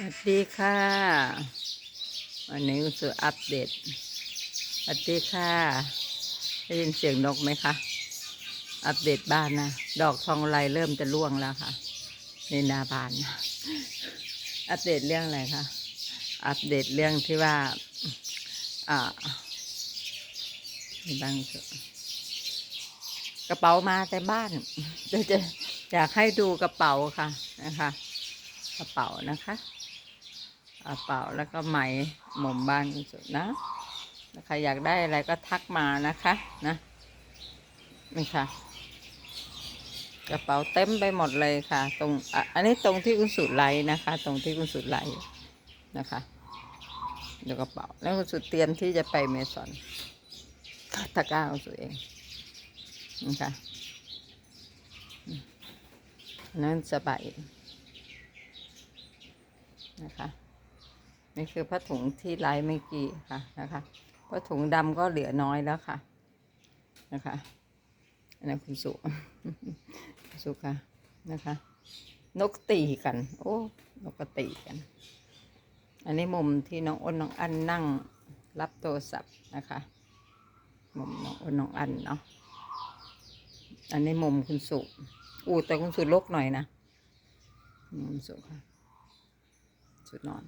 สวัสดีค่ะ วันนี้คุณสุอัปเดต สวัสดีค่ะ ได้ยินเสียงนกไหมคะ อัปเดตบ้านนะ ดอกทองไรเริ่มจะร่วงแล้วค่ะ ในนาบานนะอัปเดตเรื่องอะไรคะ อัปเดตเรื่องที่ว่า อ่ามีบ้างกระเป๋ามาแต่บ้านเดี๋ยวจะอยากให้ดูกระเป๋าค่ะนะคะ กระเป๋านะคะกระเป๋าแล้วก็ไหมหมุมบ้านคุณสุดนะใครอยากได้อะไรก็ทักมานะคะนะนี่ค่ะ กระเป๋าเต็มไปหมดเลยค่ะ ตรงอันนี้ตรงที่คุณสุดไลนะคะ ตรงที่คุณสุดไลนะคะเดี๋ยวกระเป๋าแล้วคุณสุดเตรียมที่จะไปเมซอนตะกร้าของสุดเองนะคะนนั่นสบาย นะคะ นี่คือผ้าถุงที่ไลฟ์เมื่อกี้ค่ะนะคะผ้าถุงดำก็เหลือน้อยแล้วค่ะนะคะอันนั้นคุณสุสุค่ะนะคะ นกตีกัน โอ้นกกตีกัน อันนี้มุมที่น้องอ้นน้องอันนั่งรับโทรศัพท์นะคะมุมน้องอ้นน้องอันเนาะอันนี้มุมคุณสุ อู้แต่คุณสุลกหน่อยนะมุมสุค่ะ ชุดนอน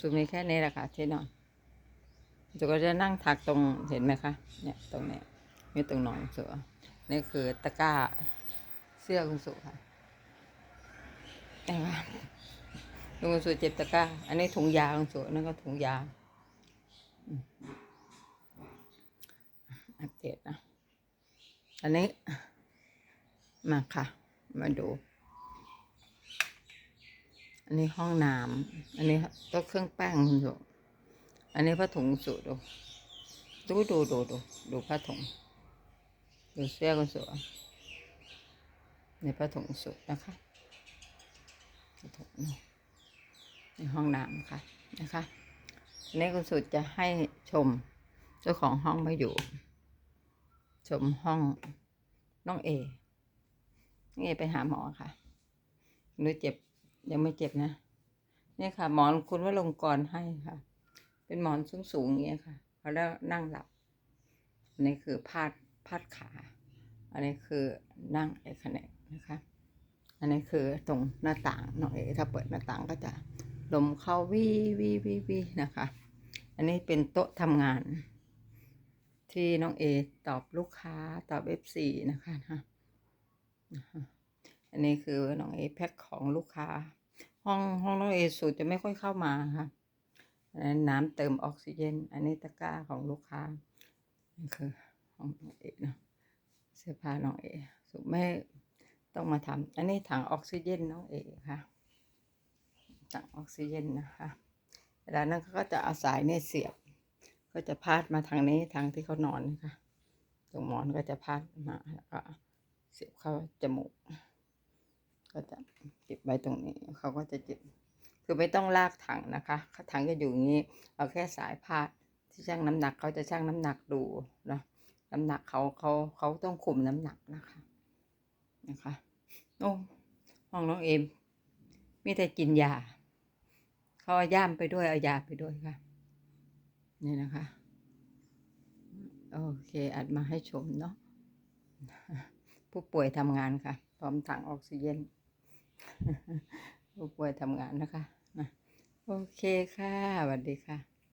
ชุดมีแค่นี้แหละค่ะที่นอนจุก็จะนั่งถักตรงเห็นไหมคะเนี่ยตรงเนี้ยมีตรงนอนสือนี่คือตะกร้าเสื้อคุณสุค่ะแต่ว่าคุณสุเจ็บตะกร้า อันนี้ถุงยาคุณสุนั่นก็ถุงยาอัปเดตนะ อันนี้มาค่ะ มาดู อันนี้ห้องน้ำอันนี้ก็เครื่องแป้งคุณสุอันนี้ผ้าถุงสุดูดูดูดูดูดูผ้าถุงดูเสื้อคุณสุในผ้าถุงสุนะคะผ้าถุงในห้องน้ำค่ะนะคะอันนี้คุณสุจะให้ชมเจ้าของห้องมาอยู่ ชมห้องน้องเอน้องเอไปหาหมอค่ะหนูเจ็บ ยังไม่เจ็บนะเนี่ยค่ะ หมอนคุณว่าลงกรณ์ให้ค่ะ เป็นหมอนสูงๆอย่างเงี้ยค่ะพอแล้วนั่งหลับอันนี้คือพาดพาดขา อันนี้คือนั่งไอ้ขนงนะคะ อันนี้คือตรงหน้าต่างน้องเอถ้าเปิดหน้าต่างก็จะลมเข้าวีวีวีวีนะคะ อันนี้เป็นโต๊ะทำงาน ที่น้องเอตอบลูกค้าตอบเอฟซีนะคะนะนะคะอันนี้คือน้องเอแพ็คของลูกค้า ห้องห้องน้องเอสูจะไม่ค่อยเข้ามาค่ะน้ำเติมออกซิเจน อันนี้ตะกร้าของลูกค้านี่คือห้องน้องเอเนาะเสื้อผ้าน้องเอสูไม่ต้องมาทำอันนี้ถังออกซิเจนน้องเอค่ะถังออกซิเจนนะคะเวลานั้นเขาก็จะเอาสายเนี่ยเสียบ ก็จะพาดมาทางนี้ทางที่เขานอนนะคะตรงหมอนก็จะพาดมาแล้วก็เสียบเข้าจมูก ก็จะเก็บไว้ตรงนี้เขาก็จะเก็บ คือไม่ต้องลากถังนะคะถังจะอยู่อย่างนี้เอาแค่สายพาดที่ชั่งน้ำหนักเขาจะชั่งน้ำหนักดูนะน้ำหนักเขาเขาเขาต้องคุมน้ำหนักนะคะนะคะโอ้ห้องน้องเอมมีแต่กินยาเขาเอาย่ามไปด้วยเอายาไปด้วยค่ะ นี่นะคะโอเคอัดมาให้ชมเนาะผู้ป่วยทำงานค่ะ พร้อมถังออกซิเจน ผู้ป่วยทำงานนะคะ โอเคค่ะสวัสดีค่ะ